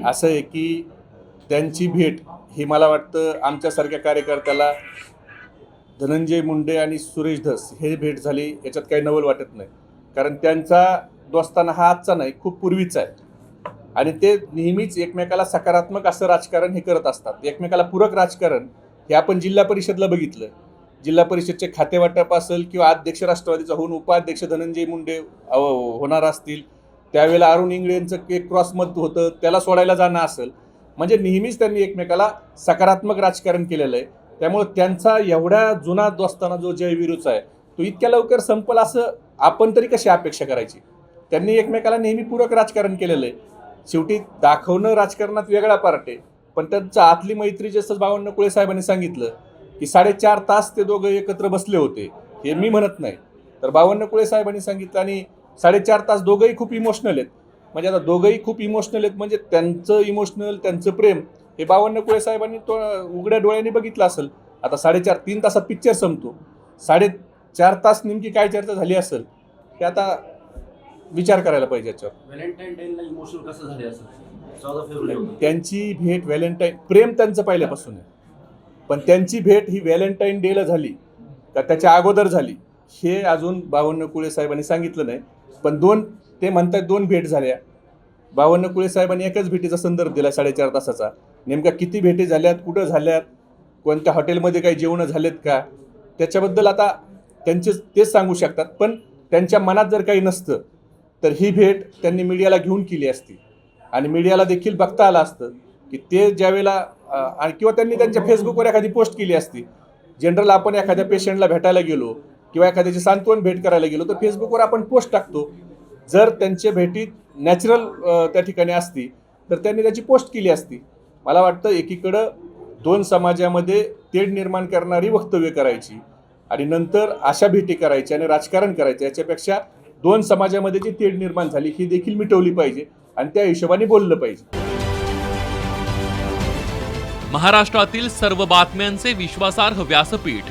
असं आहे की त्यांची भेट ही मला वाटतं आमच्यासारख्या कार्यकर्त्याला धनंजय मुंडे आणि सुरेश धस हे भेट झाली याच्यात काही नवल वाटत नाही. कारण त्यांचा दोस्ताना हा आजचा नाही खूप पूर्वीचा आहे. आणि ते नेहमीच एकमेकाला सकारात्मक असं राजकारण हे करत असतात. एकमेकाला पूरक राजकारण हे आपण जिल्हा परिषदला बघितलं. जिल्हा परिषदचे खातेवाटप असेल किंवा अध्यक्ष राष्ट्रवादीचा होऊन उपाध्यक्ष धनंजय मुंडे होणार असतील त्यावेळेला अरुण इंगळे यांचं एक क्रॉस मत होतं त्याला सोडायला जाणं असेल. म्हणजे नेहमीच त्यांनी एकमेकाला सकारात्मक राजकारण केलेलं आहे. त्यामुळे त्यांचा एवढ्या जुना दोस्ताना जो जयवीरूचा आहे तो इतक्या लवकर संपल असं आपण तरी कशी अपेक्षा करायची? त्यांनी एकमेकाला नेहमी पूरक राजकारण केलेलं आहे. शेवटी दाखवणं राजकारणात वेगळा पार्ट आहे. पण त्यांचं आतली मैत्री जसं बावन्न कुळे साहेबांनी सांगितलं की साडेचार तास ते दोघं एकत्र बसले होते हे मी म्हणत नाही. तर बावन्न कुळे साहेबांनी सांगितलं आणि साडेचार तास दोघंही खूप इमोशनल आहेत. म्हणजे आता दोघंही खूप इमोशनल आहेत म्हणजे त्यांचं इमोशनल त्यांचं प्रेम हे बावन्न कुळे साहेबांनी तो उघड्या डोळ्यांनी बघितलं असेल. आता साडेचार तीन तासात पिक्चर संपतो. साडेचार तास नेमकी काय चर्चा झाली असेल हे आता विचार करायला पाहिजे याच्यावर. त्यांची भेट व्हॅलेंटाईन प्रेम त्यांचं पहिल्यापासून आहे. पण त्यांची भेट ही व्हॅलेंटाईन डेला झाली का त्याच्या अगोदर झाली हे अजून बावन्न कुळे साहेबांनी सांगितलं नाही. पण दोन ते म्हणतात दोन भेट झाल्या. बावन्न कुळे साहेबांनी एकच भेटीचा संदर्भ दिला साडेचार तासाचा. नेमक्या किती भेटी झाल्यात कुठं झाल्यात कोणत्या हॉटेलमध्ये काही जेवणं झालेत का? त्याच्याबद्दल आता त्यांचे तेच सांगू शकतात. पण त्यांच्या मनात जर काही नसतं तर ही भेट त्यांनी मीडियाला घेऊन केली असती. आणि मीडियाला देखील बघता आलं असतं की ते ज्यावेळेला आणि किंवा त्यांनी त्यांच्या फेसबुकवर एखादी पोस्ट केली असती. जनरल आपण एखाद्या पेशंटला भेटायला गेलो किंवा एखाद्याची सांत्वन भेट करायला गेलो तर फेसबुकवर आपण पोस्ट टाकतो. जर त्यांच्या भेटीत नॅचरल त्या ठिकाणी असती तर त्यांनी त्याची पोस्ट केली असती. मला वाटतं एकीकडं दोन समाजामध्ये तेढ निर्माण करणारी वक्तव्य करायची आणि नंतर अशा भेटी करायच्या आणि राजकारण करायचं याच्यापेक्षा दोन समाजामध्ये जी तेढ निर्माण झाली ही देखील मिटवली पाहिजे आणि त्या हिशोबाने बोललं पाहिजे. महाराष्ट्रातील सर्व बातम्यांचे विश्वासार्ह व्यासपीठ